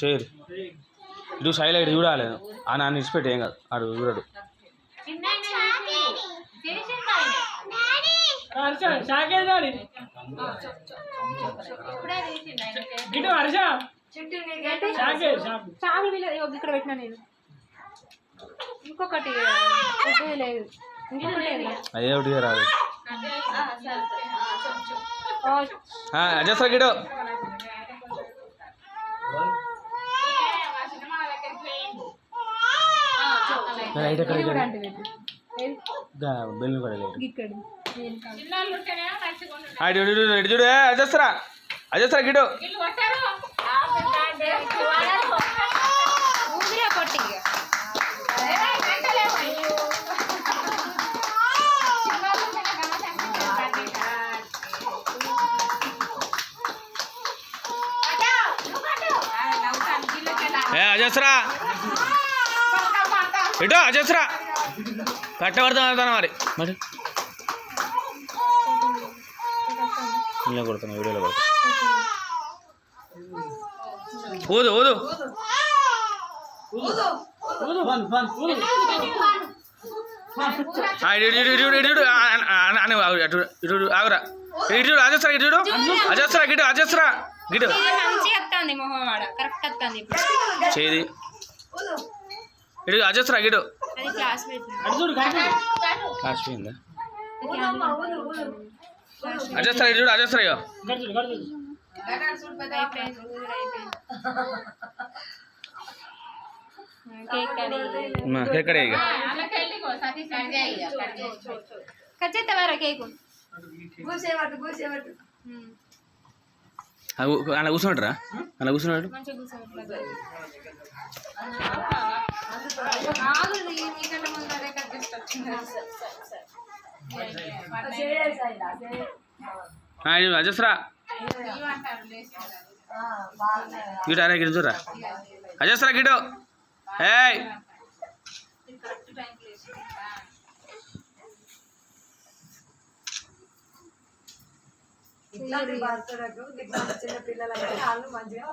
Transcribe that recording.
చేయరు. ఇటు సైడ్ ఇటు చూడాలి. ఆ నాన్న ఇచ్చిపెట్టి ఏం కాదు. ఆడు చూడడు. ఇక్కడ పెట్టినా నేను ఇంకొకటి లేదు. అదే ఒకటి రాదు అజస్రా గిడు లైట్ ఎక్కడ? బెల్లు కూడా లైట్ చూడు ఏ, గిడు ఊదిరే కొట్టి ఏ అజస్రా ఇటు అజస్రా కట్టబడుతున్నా మరి మరి ఇలా కొడుతున్నా వీడియోలో కొడుతున్నా ఊదు ఊదు ఇటు ఆగురా ఇటు అజస్రా ఇటు చూడు అజస్రా గిటు అజస్రా గిటు ఇది ఇటు అజస్రా కాదు కాసిపోయిందా అజస్రా ఇటు చూడు అజస్రా మా, ఎక్కడే ఇక కట్ చేస్తావారా కేకు? అలా కూర్చున్నాడురా అలా కూర్చున్నాడు అజస్రా. గిటు అరే గిటు అజస్రా గిటు. ఏయ్. ఇట్లాంటి ఇట్లాంటి చిన్న పిల్లలకి వాళ్ళు మంచిగా